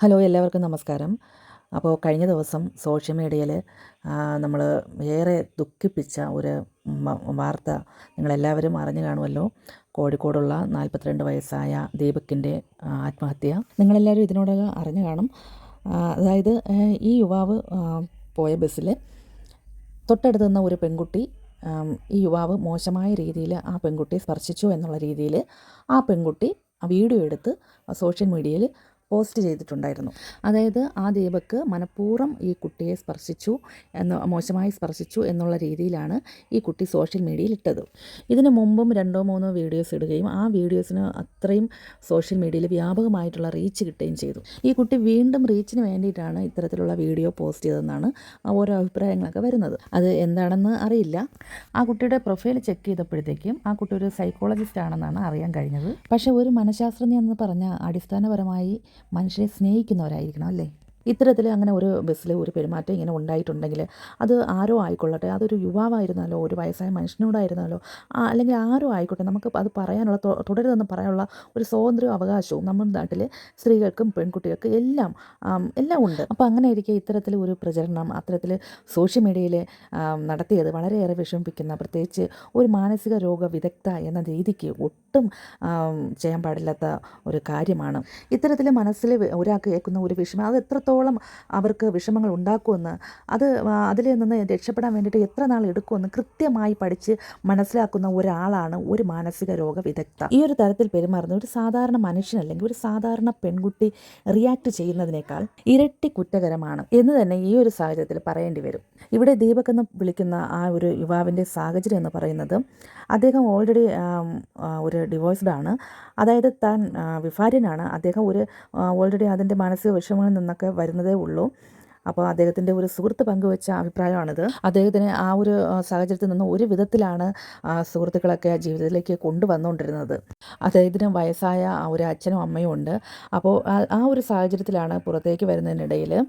Hello എല്ലാവർക്കും നമസ്കാരം. അപ്പോൾ കഴിഞ്ഞ ദിവസം സോഷ്യൽ മീഡിയയിൽ നമ്മൾ ഏറെ ദുഃഖിപ്പിച്ച ഒരു വാർത്ത നിങ്ങളെല്ലാവരും അറിഞ്ഞു കാണുമല്ലോ. കോഴിക്കോടുള്ള നാൽപ്പത്തിരണ്ട് വയസ്സായ ദീപക്കിന്റെ ആത്മഹത്യ. നിങ്ങളെല്ലാവരും ഇതിനോടകം അറിഞ്ഞു കാണും. അതായത് ഈ യുവാവ് പോയ ബസ്സിൽ തൊട്ടടുത്ത് നിന്ന ഒരു പെൺകുട്ടി ഈ യുവാവ് മോശമായ രീതിയിൽ ആ പെൺകുട്ടിയെ സ്പർശിച്ചു എന്നുള്ള രീതിയിൽ ആ പെൺകുട്ടി ആ വീഡിയോ എടുത്ത് സോഷ്യൽ മീഡിയയിൽ പോസ്റ്റ് ചെയ്തിട്ടുണ്ടായിരുന്നു. അതായത് ആ ദേവക്ക് മനഃപൂർവം ഈ കുട്ടിയെ സ്പർശിച്ചു എന്ന് മോശമായി സ്പർശിച്ചു എന്നുള്ള രീതിയിലാണ് ഈ കുട്ടി സോഷ്യൽ മീഡിയയിൽ ഇട്ടത്. ഇതിന് മുമ്പും രണ്ടോ മൂന്നോ വീഡിയോസ് ഇടുകയും ആ വീഡിയോസിന് അത്രയും സോഷ്യൽ മീഡിയയിൽ വ്യാപകമായിട്ടുള്ള റീച്ച് കിട്ടുകയും ചെയ്തു. ഈ കുട്ടി വീണ്ടും റീച്ചിന് വേണ്ടിയിട്ടാണ് ഇത്തരത്തിലുള്ള വീഡിയോ പോസ്റ്റ് ചെയ്തതെന്നാണ് ഓരോ അഭിപ്രായങ്ങളൊക്കെ വരുന്നത്. അത് എന്താണെന്ന് അറിയില്ല. ആ കുട്ടിയുടെ പ്രൊഫൈൽ ചെക്ക് ചെയ്തപ്പോഴത്തേക്കും ആ കുട്ടി ഒരു സൈക്കോളജിസ്റ്റ് ആണെന്നാണ് അറിയാൻ കഴിഞ്ഞത്. പക്ഷേ ഒരു മനഃശാസ്ത്രജ്ഞ എന്ന് പറഞ്ഞാൽ അടിസ്ഥാനപരമായി മനുഷ്യരെ സ്നേഹിക്കുന്നവരായിരിക്കണം അല്ലേ? ഇത്തരത്തിൽ അങ്ങനെ ഒരു ബസ്സിൽ ഒരു പെരുമാറ്റം ഇങ്ങനെ ഉണ്ടായിട്ടുണ്ടെങ്കിൽ അത് ആരോ ആയിക്കൊള്ളട്ടെ അതൊരു യുവാവായിരുന്നാലോ ഒരു വയസ്സായ മനുഷ്യനോടായിരുന്നാലോ അല്ലെങ്കിൽ ആരോ ആയിക്കോട്ടെ നമുക്ക് അത് പറയാനുള്ള തുടരുതെന്ന് പറയാനുള്ള ഒരു സ്വാതന്ത്ര്യവും അവകാശവും നമ്മുടെ നാട്ടിൽ സ്ത്രീകൾക്കും പെൺകുട്ടികൾക്കും എല്ലാം എല്ലാം ഉണ്ട്. അപ്പോൾ അങ്ങനെ ഇരിക്കെ ഇത്തരത്തിൽ ഒരു പ്രചരണം അത്തരത്തിൽ സോഷ്യൽ മീഡിയയിൽ നടത്തിയത് വളരെയേറെ വിഷമിപ്പിക്കുന്ന പ്രത്യേകിച്ച് ഒരു മാനസിക രോഗ വിദഗ്ധ എന്ന രീതിക്ക് ഒട്ടും ചെയ്യാൻ പാടില്ലാത്ത ഒരു കാര്യമാണ്. ഇത്തരത്തിൽ മനസ്സിൽ ഒരാൾക്ക് കേൾക്കുന്ന ഒരു വിഷമം അത് എത്രത്തോളം അവർക്ക് വിഷമങ്ങൾ ഉണ്ടാക്കുമെന്ന് അത് അതിൽ നിന്ന് രക്ഷപ്പെടാൻ വേണ്ടിയിട്ട് എത്ര നാൾ എടുക്കുമെന്ന് കൃത്യമായി പഠിച്ച് മനസ്സിലാക്കുന്ന ഒരാളാണ് ഒരു മാനസിക രോഗ വിദഗ്ധ ഈ ഒരു തരത്തിൽ പെരുമാറുന്ന ഒരു സാധാരണ മനുഷ്യൻ അല്ലെങ്കിൽ ഒരു സാധാരണ പെൺകുട്ടി റിയാക്ട് ചെയ്യുന്നതിനേക്കാൾ ഇരട്ടി കുറ്റകരമാണ് എന്ന് തന്നെ ഈ ഒരു സാഹചര്യത്തിൽ പറയേണ്ടി വരും. ഇവിടെ ദീപക് എന്ന് വിളിക്കുന്ന ആ ഒരു യുവാവിന്റെ സാഹചര്യം എന്ന് പറയുന്നത് അദ്ദേഹം ഓൾറെഡി ഒരു ഡിവോഴ്സ്ഡ് ആണ്. അതായത് താൻ വിഫാര്യനാണ് അദ്ദേഹം ഒരു ഓൾറെഡി അതിന്റെ മാനസിക വിഷമങ്ങളിൽ നിന്നൊക്കെ വരുന്നതേ ഉള്ളൂ. അപ്പോൾ അദ്ദേഹത്തിന്റെ ഒരു സുഹൃത്ത് പങ്കുവെച്ച അഭിപ്രായമാണിത്. അദ്ദേഹത്തിന് ആ ഒരു സാഹചര്യത്തിൽ നിന്ന് ഒരു വിധത്തിലാണ് സുഹൃത്തുക്കളൊക്കെ ജീവിതത്തിലേക്ക് കൊണ്ടുവന്നുകൊണ്ടിരുന്നത്. അദ്ദേഹത്തിന് വയസ്സായ ഒരു അച്ഛനും അമ്മയും ഉണ്ട്. അപ്പോൾ ആ- ഒരു സാഹചര്യത്തിലാണ് പുറത്തേക്ക് വരുന്നതിനിടയിൽ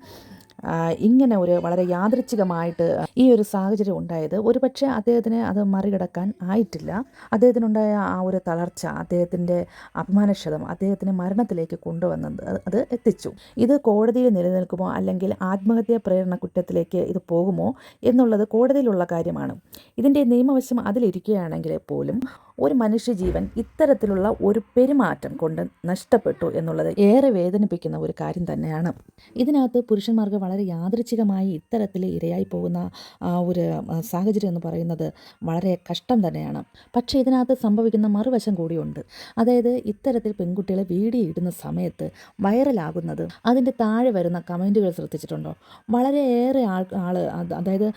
ഇങ്ങനെ ഒരു വളരെ യാദൃച്ഛികമായിട്ട് ഈ ഒരു സാഹചര്യം ഉണ്ടായത്. ഒരുപക്ഷെ അദ്ദേഹത്തിന് അത് മറികടക്കാൻ ആയിട്ടില്ല. അദ്ദേഹത്തിനുണ്ടായ ആ ഒരു തളർച്ച അദ്ദേഹത്തിന്റെ അഭിമാനക്ഷതം അദ്ദേഹത്തിന് മരണത്തിലേക്ക് കൊണ്ടുവന്നത് അത് എത്തിച്ചു. ഇത് കോടതിയിൽ നിലനിൽക്കുമോ അല്ലെങ്കിൽ ആത്മഹത്യാ പ്രേരണ കുറ്റത്തിലേക്ക് ഇത് പോകുമോ എന്നുള്ളത് കോടതിയിലുള്ള കാര്യമാണ്. ഇതിന്റെ നിയമവശം അതിലിരിക്കുകയാണെങ്കിൽ പോലും ഒരു മനുഷ്യജീവൻ ഇത്തരത്തിലുള്ള ഒരു പെരുമാറ്റം കൊണ്ട് നഷ്ടപ്പെട്ടു എന്നുള്ളത് ഏറെ വേദനിപ്പിക്കുന്ന ഒരു കാര്യം തന്നെയാണ്. ഇതിനകത്ത് പുരുഷന്മാർക്ക് വളരെ യാദൃച്ഛികമായി ഇത്തരത്തിൽ ഇരയായി പോകുന്ന ഒരു സാഹചര്യം എന്ന് പറയുന്നത് വളരെ കഷ്ടം തന്നെയാണ്. പക്ഷേ ഇതിനകത്ത് സംഭവിക്കുന്ന മറുവശം കൂടിയുണ്ട്. അതായത് ഇത്തരത്തിൽ പെൺകുട്ടികളെ വീഡിയോ ഇടുന്ന സമയത്ത് വൈറലാകുന്നത് അതിന്റെ താഴെ വരുന്ന കമന്റുകൾ ശ്രദ്ധിച്ചിട്ടുണ്ടോ? വളരെയേറെ ആൾ ആൾ അതായത്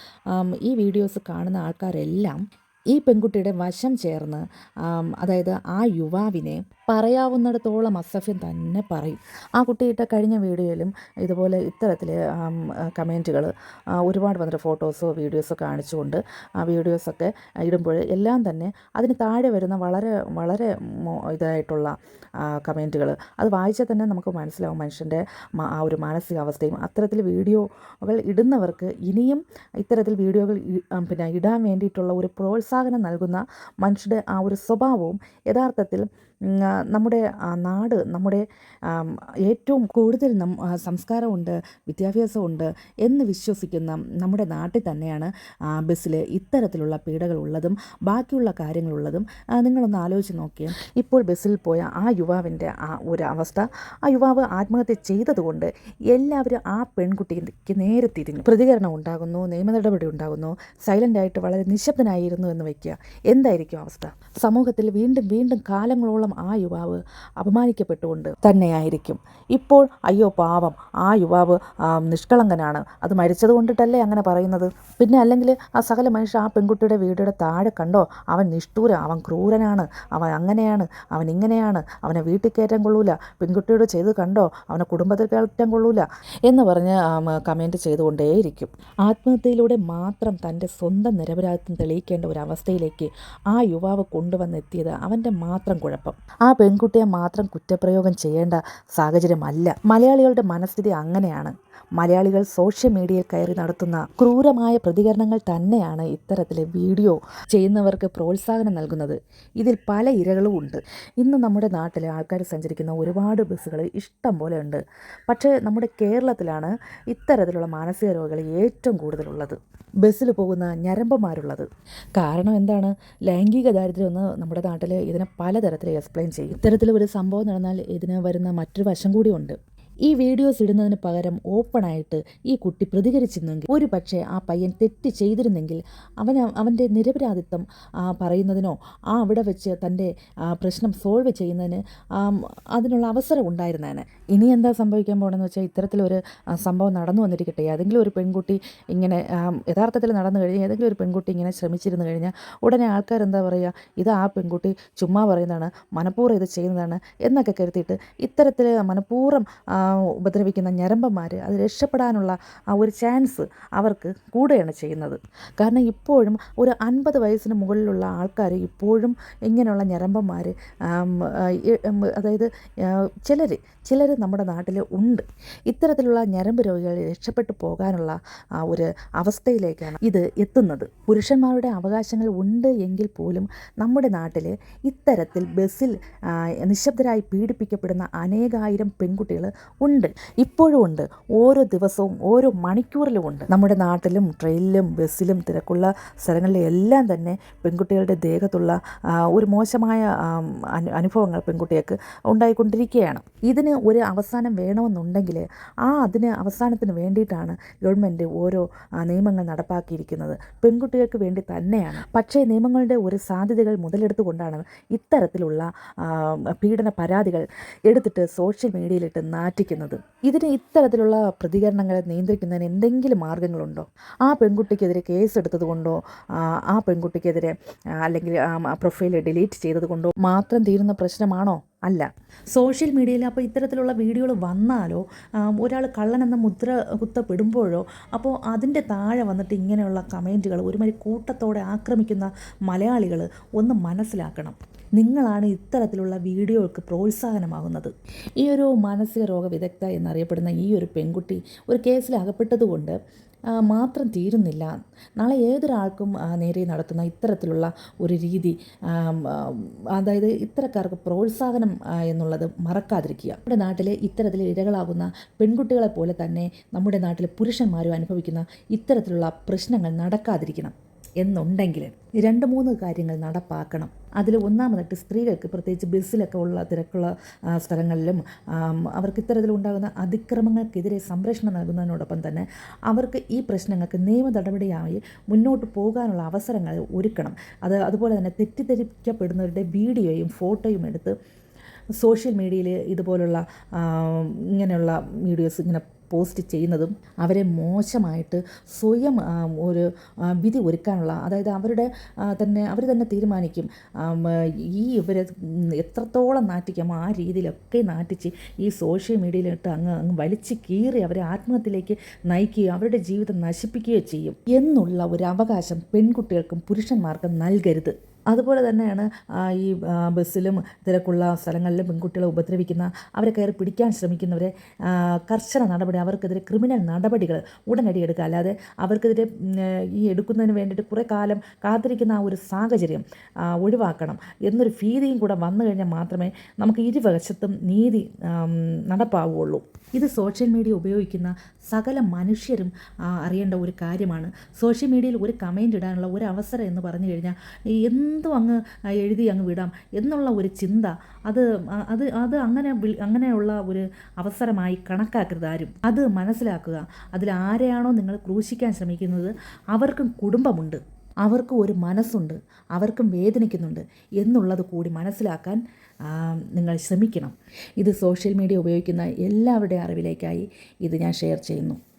ഈ വീഡിയോസ് കാണുന്ന ആൾക്കാരെല്ലാം ഈ പെൺകുട്ടിയുടെ വശം ചേർന്ന് അതായത് ആ യുവാവിനെ പറയാവുന്നിടത്തോളം അസഫ്യം തന്നെ പറയും. ആ കുട്ടിയിട്ട കഴിഞ്ഞ വീഡിയോയിലും ഇതുപോലെ ഇത്തരത്തിൽ കമന്റുകൾ ഒരുപാട് വന്നിട്ട് ഫോട്ടോസോ വീഡിയോസോ കാണിച്ചുകൊണ്ട് ആ വീഡിയോസൊക്കെ ഇടുമ്പോൾ എല്ലാം തന്നെ അതിന് താഴെ വരുന്ന വളരെ വളരെ ഇതായിട്ടുള്ള കമന്റുകൾ അത് വായിച്ചാൽ തന്നെ നമുക്ക് മനസ്സിലാവും മനുഷ്യന്റെ ആ ഒരു മാനസികാവസ്ഥയും അത്തരത്തിൽ വീഡിയോകൾ ഇടുന്നവർക്ക് ഇനിയും ഇത്തരത്തിൽ വീഡിയോകൾ പിന്നെ ഇടാൻ വേണ്ടിയിട്ടുള്ള ഒരു പ്രോത്സാഹനം നൽകുന്ന മനുഷ്യരുടെ ആ ഒരു സ്വഭാവവും യഥാർത്ഥത്തിൽ നമ്മുടെ നാട് നമ്മുടെ ഏറ്റവും കൂടുതൽ നം സംസ്കാരമുണ്ട് വിദ്യാഭ്യാസമുണ്ട് എന്ന് വിശ്വസിക്കുന്ന നമ്മുടെ നാട്ടിൽ തന്നെയാണ് ബസ്സിൽ ഇത്തരത്തിലുള്ള പീഡകൾ ഉള്ളതും ബാക്കിയുള്ള കാര്യങ്ങളുള്ളതും നിങ്ങളൊന്ന് ആലോചിച്ച് നോക്കിയാൽ ഇപ്പോൾ ബസ്സിൽ പോയ ആ യുവാവിന്റെ ആ ഒരു അവസ്ഥ ആ യുവാവ് ആത്മഹത്യ ചെയ്തതുകൊണ്ട് എല്ലാവരും ആ പെൺകുട്ടിക്ക് നേരെ തിരിഞ്ഞു. പ്രതികരണം ഉണ്ടാകുന്നു നിയമ നടപടി ഉണ്ടാകുന്നു സൈലന്റ് ആയിട്ട് വളരെ നിശബ്ദനായിരുന്നു എന്ന് വയ്ക്കുക. എന്തായിരിക്കും അവസ്ഥ? സമൂഹത്തിൽ വീണ്ടും വീണ്ടും കാലങ്ങളോളം ആ യുവാവ് അപമാനിക്കപ്പെട്ടുകൊണ്ട് തന്നെയായിരിക്കും. ഇപ്പോൾ അയ്യോ പാവം ആ യുവാവ് നിഷ്കളങ്കനാണ്. അത് മരിച്ചത് കൊണ്ടിട്ടല്ലേ അങ്ങനെ പറയുന്നത്? പിന്നെ അല്ലെങ്കിൽ ആ സകല മനുഷ്യ ആ പെൺകുട്ടിയുടെ വീടിയുടെ താഴെ കണ്ടോ? അവൻ നിഷ്ഠൂര അവൻ ക്രൂരനാണ്. അവൻ അങ്ങനെയാണ് അവൻ ഇങ്ങനെയാണ്. അവനെ വീട്ടിൽ കയറ്റാൻ കൊള്ളൂല. പെൺകുട്ടിയോട് ചെയ്ത് കണ്ടോ? അവനെ കുടുംബത്തിൽ കയറ്റാൻ കൊള്ളൂല എന്ന് പറഞ്ഞ് കമന്റ് ചെയ്തുകൊണ്ടേയിരിക്കും. ആത്മഹത്യയിലൂടെ മാത്രം തന്റെ സ്വന്തം നിരപരാധിത്വം തെളിയിക്കേണ്ട ഒരു അവസ്ഥയിലേക്ക് ആ യുവാവ് കൊണ്ടുവന്നെത്തിയത് അവന്റെ മാത്രം കുഴപ്പം. ആ പെൺകുട്ടിയെ മാത്രം കുറ്റപ്രയോഗം ചെയ്യേണ്ട സാഹചര്യമല്ല. മലയാളികളുടെ മനസ്ഥിതി അങ്ങനെയാണ്. മലയാളികൾ സോഷ്യൽ മീഡിയയിൽ കയറി നടത്തുന്ന ക്രൂരമായ പ്രതികരണങ്ങൾ തന്നെയാണ് ഇത്തരത്തിലെ വീഡിയോ ചെയ്യുന്നവർക്ക് പ്രോത്സാഹനം നൽകുന്നത്. ഇതിൽ പല ഇരകളും ഉണ്ട്. ഇന്ന് നമ്മുടെ നാട്ടിൽ ആൾക്കാർ സഞ്ചരിക്കുന്ന ഒരുപാട് ബസ്സുകൾ ഇഷ്ടം പോലെ ഉണ്ട്. പക്ഷേ നമ്മുടെ കേരളത്തിലാണ് ഇത്തരത്തിലുള്ള മാനസിക രോഗികൾ ഏറ്റവും കൂടുതലുള്ളത്. ബസ്സിൽ പോകുന്ന ഞരമ്പന്മാരുള്ളത്. കാരണം എന്താണ്? ലൈംഗിക ദാരിദ്ര്യം എന്ന് നമ്മുടെ നാട്ടിൽ ഇതിനെ പലതരത്തിൽ എക്സ്പ്ലെയിൻ ചെയ്യും. ഇത്തരത്തിൽ ഒരു സംഭവം നടന്നാൽ ഇതിന് വരുന്ന മറ്റൊരു വശം കൂടിയുണ്ട് ഈ വീഡിയോസ് ഇടുന്നതിന് പകരം ഓപ്പണായിട്ട് ഈ കുട്ടി പ്രതികരിച്ചിരുന്നെങ്കിൽ ഒരു പക്ഷേ ആ പയ്യൻ തെറ്റ് ചെയ്തിരുന്നെങ്കിൽ അവൻ അവന്റെ നിരപരാധിത്വം പറയുന്നതിനോ ആ അവിടെ വെച്ച് തന്റെ പ്രശ്നം സോൾവ് ചെയ്യുന്നതിന് അതിനുള്ള അവസരം ഉണ്ടായിരുന്നേനെ. ഇനി എന്താ സംഭവിക്കാൻ പോകണമെന്ന് വെച്ചാൽ ഇത്തരത്തിലൊരു സംഭവം നടന്നു വന്നിരിക്കട്ടെ. ഏതെങ്കിലും ഒരു പെൺകുട്ടി ഇങ്ങനെ യഥാർത്ഥത്തിൽ നടന്നു കഴിഞ്ഞാൽ ഏതെങ്കിലും ഒരു പെൺകുട്ടി ഇങ്ങനെ ശ്രമിച്ചിരുന്നു കഴിഞ്ഞാൽ ഉടനെ ആൾക്കാർ എന്താ പറയുക ഇത് ആ പെൺകുട്ടി ചുമ്മാ പറയുന്നതാണ് മനഃപൂർവം ഇത് ചെയ്യുന്നതാണ് എന്നൊക്കെ കരുതിയിട്ട് ഇത്തരത്തിൽ മനഃപൂർവം ഉപദ്രവിക്കുന്ന ഞരമ്പന്മാർ അത് രക്ഷപ്പെടാനുള്ള ആ ഒരു ചാൻസ് അവർക്ക് കൂടുകയാണ് ചെയ്യുന്നത്. കാരണം ഇപ്പോഴും ഒരു അൻപത് വയസ്സിന് മുകളിലുള്ള ആൾക്കാർ ഇപ്പോഴും ഇങ്ങനെയുള്ള ഞരമ്പന്മാർ അതായത് ചിലർ ചിലർ നമ്മുടെ നാട്ടിൽ ഉണ്ട്. ഇത്തരത്തിലുള്ള ഞരമ്പ് രോഗികൾ രക്ഷപ്പെട്ടു പോകാനുള്ള ഒരു അവസ്ഥയിലേക്കാണ് ഇത് എത്തുന്നത്. പുരുഷന്മാരുടെ അവകാശങ്ങൾ ഉണ്ട് എങ്കിൽ പോലും നമ്മുടെ നാട്ടിൽ ഇത്തരത്തിൽ ബസ്സിൽ നിശബ്ദരായി പീഡിപ്പിക്കപ്പെടുന്ന അനേകായിരം പെൺകുട്ടികൾ ഉണ്ട്. ഇപ്പോഴും ഉണ്ട്. ഓരോ ദിവസവും ഓരോ മണിക്കൂറിലും ഉണ്ട്. നമ്മുടെ നാട്ടിലും ട്രെയിനിലും ബസ്സിലും തിരക്കുള്ള സ്ഥലങ്ങളിലെല്ലാം തന്നെ പെൺകുട്ടികളുടെ ദേഹത്തുള്ള ഒരു മോശമായ അനുഭവങ്ങൾ പെൺകുട്ടികൾക്ക് ഉണ്ടായിക്കൊണ്ടിരിക്കുകയാണ്. ഇതിന് ഒരു അവസാനം വേണമെന്നുണ്ടെങ്കിൽ ആ അതിന് അവസാനത്തിന് വേണ്ടിയിട്ടാണ് ഗവൺമെന്റ് ഓരോ നിയമങ്ങൾ നടപ്പാക്കിയിരിക്കുന്നത്. പെൺകുട്ടികൾക്ക് വേണ്ടി തന്നെയാണ്. പക്ഷേ നിയമങ്ങളുടെ ഒരു സാധ്യതകൾ മുതലെടുത്തുകൊണ്ടാണ് ഇത്തരത്തിലുള്ള പീഡന പരാതികൾ എടുത്തിട്ട് സോഷ്യൽ മീഡിയയിലിട്ട് നാറ്റിക്കുന്നത്. ഇതിന് ഇത്തരത്തിലുള്ള പ്രതികരണങ്ങളെ നിയന്ത്രിക്കുന്നതിന് എന്തെങ്കിലും മാർഗങ്ങളുണ്ടോ? ആ പെൺകുട്ടിക്കെതിരെ കേസ് എടുത്തതുകൊണ്ടോ ആ, പെൺകുട്ടിക്കെതിരെ അല്ലെങ്കിൽ പ്രൊഫൈൽ ഡിലീറ്റ് ചെയ്തതുകൊണ്ടോ മാത്രം തീരുന്ന പ്രശ്നമാണോ? അല്ല. സോഷ്യൽ മീഡിയയിൽ അപ്പോൾ ഇത്തരത്തിലുള്ള വീഡിയോകൾ വന്നാലോ ഒരാൾ കള്ളനെന്ന മുദ്ര കുത്തപ്പെടുമ്പോഴോ അപ്പോൾ അതിന്റെ താഴെ വന്നിട്ട് ഇങ്ങനെയുള്ള കമന്റുകൾ ഒരുമാതിരി കൂട്ടത്തോടെ ആക്രമിക്കുന്ന മലയാളികൾ ഒന്ന് മനസ്സിലാക്കണം. നിങ്ങളാണ് ഇത്തരത്തിലുള്ള വീഡിയോകൾക്ക് പ്രോത്സാഹനമാകുന്നത്. ഈ ഒരു മാനസിക രോഗ വിദഗ്ധ എന്നറിയപ്പെടുന്ന ഈ ഒരു പെൺകുട്ടി ഒരു കേസിൽ അകപ്പെട്ടതുകൊണ്ട് മാത്രം തീരുന്നില്ല. നാളെ ഏതൊരാൾക്കും നേരെ നടത്തുന്ന ഇത്തരത്തിലുള്ള ഒരു രീതി അതായത് ഇത്തരക്കാർക്ക് പ്രോത്സാഹനം എന്നുള്ളത് മറക്കാതിരിക്കുക. നമ്മുടെ നാട്ടിൽ ഇത്തരത്തിൽ ഇരകളാകുന്ന പെൺകുട്ടികളെ പോലെ തന്നെ നമ്മുടെ നാട്ടിലെ പുരുഷന്മാരും അനുഭവിക്കുന്ന ഇത്തരത്തിലുള്ള പ്രശ്നങ്ങൾ നടക്കാതിരിക്കണം. എന്നുണ്ടെങ്കിൽ രണ്ട് മൂന്ന് കാര്യങ്ങൾ നടപ്പാക്കണം. അതിൽ ഒന്നാമതായിട്ട് സ്ത്രീകൾക്ക് പ്രത്യേകിച്ച് ബസ്സിലൊക്കെ ഉള്ള തിരക്കുള്ള സ്ഥലങ്ങളിലും അവർക്ക് ഇത്തരത്തിലുണ്ടാകുന്ന അതിക്രമങ്ങൾക്കെതിരെ സംരക്ഷണം നൽകുന്നതിനോടൊപ്പം തന്നെ അവർക്ക് ഈ പ്രശ്നങ്ങൾക്ക് നിയമ നടപടിയായി മുന്നോട്ട് പോകാനുള്ള അവസരങ്ങൾ ഒരുക്കണം. അത് അതുപോലെ തന്നെ തെറ്റിദ്ധരിക്കപ്പെടുന്നവരുടെ വീഡിയോയും ഫോട്ടോയും എടുത്ത് സോഷ്യൽ മീഡിയയിൽ ഇതുപോലുള്ള ഇങ്ങനെയുള്ള വീഡിയോസ് ഇങ്ങനെ പോസ്റ്റ് ചെയ്യുന്നതും അവരെ മോശമായിട്ട് സ്വയം ഒരു വിധി ഒരുക്കാനുള്ള അതായത് അവരുടെ തന്നെ അവർ തന്നെ തീരുമാനിക്കും. ഈ ഇവരെ എത്രത്തോളം നാറ്റിക്കാമോ ആ രീതിയിലൊക്കെ നാറ്റിച്ച് ഈ സോഷ്യൽ മീഡിയയിലിട്ട് അങ്ങ് അങ്ങ് വലിച്ച് കീറി അവരെ ആത്മഹത്യയിലേക്ക് നയിക്കുകയോ അവരുടെ ജീവിതം നശിപ്പിക്കുകയോ ചെയ്യും. എന്നുള്ള ഒരു അവകാശം പെൺകുട്ടികൾക്കും പുരുഷന്മാർക്കും നൽകരുത്. അതുപോലെ തന്നെയാണ് ഈ ബസ്സിലും തിരക്കുള്ള സ്ഥലങ്ങളിലും പെൺകുട്ടികളെ ഉപദ്രവിക്കുന്ന അവരെ കയറി പിടിക്കാൻ ശ്രമിക്കുന്നവരെ കർശന നടപടി അവർക്കെതിരെ ക്രിമിനൽ നടപടികൾ ഉടനടി എടുക്കുക. അല്ലാതെ അവർക്കെതിരെ ഈ എടുക്കുന്നതിന് വേണ്ടിയിട്ട് കുറേ കാലം കാത്തിരിക്കുന്ന ആ ഒരു സാഹചര്യം ഒഴിവാക്കണം എന്നൊരു ഭീതിയും കൂടെ വന്നു കഴിഞ്ഞാൽ മാത്രമേ നമുക്ക് ഇരുവശത്തും നീതി നടപ്പാവുകയുള്ളൂ. ഇത് സോഷ്യൽ മീഡിയ ഉപയോഗിക്കുന്ന സകല മനുഷ്യരും അറിയേണ്ട ഒരു കാര്യമാണ്. സോഷ്യൽ മീഡിയയിൽ ഒരു കമന്റ് ഇടാനുള്ള ഒരു അവസരം എന്ന് പറഞ്ഞു കഴിഞ്ഞാൽ എന്തും അങ്ങ് എഴുതി അങ്ങ് വിടാം എന്നുള്ള ഒരു ചിന്ത അത് അത് അത് അങ്ങനെ അങ്ങനെയുള്ള ഒരു അവസരമായി കണക്കാക്കരുത് ആരും. അത് മനസ്സിലാക്കുക. അതിൽ ആരെയാണോ നിങ്ങൾ ക്രൂശിക്കാൻ ശ്രമിക്കുന്നത് അവർക്കും കുടുംബമുണ്ട്. അവർക്കും ഒരു മനസ്സുണ്ട്. അവർക്കും വേദനിക്കുന്നുണ്ട് എന്നുള്ളത് കൂടി മനസ്സിലാക്കാൻ നിങ്ങൾ ശ്രമിക്കണം. ഇത് സോഷ്യൽ മീഡിയ ഉപയോഗിക്കുന്ന എല്ലാവരുടെയും അറിവിലേക്കായി ഇത് ഞാൻ ഷെയർ ചെയ്യുന്നു.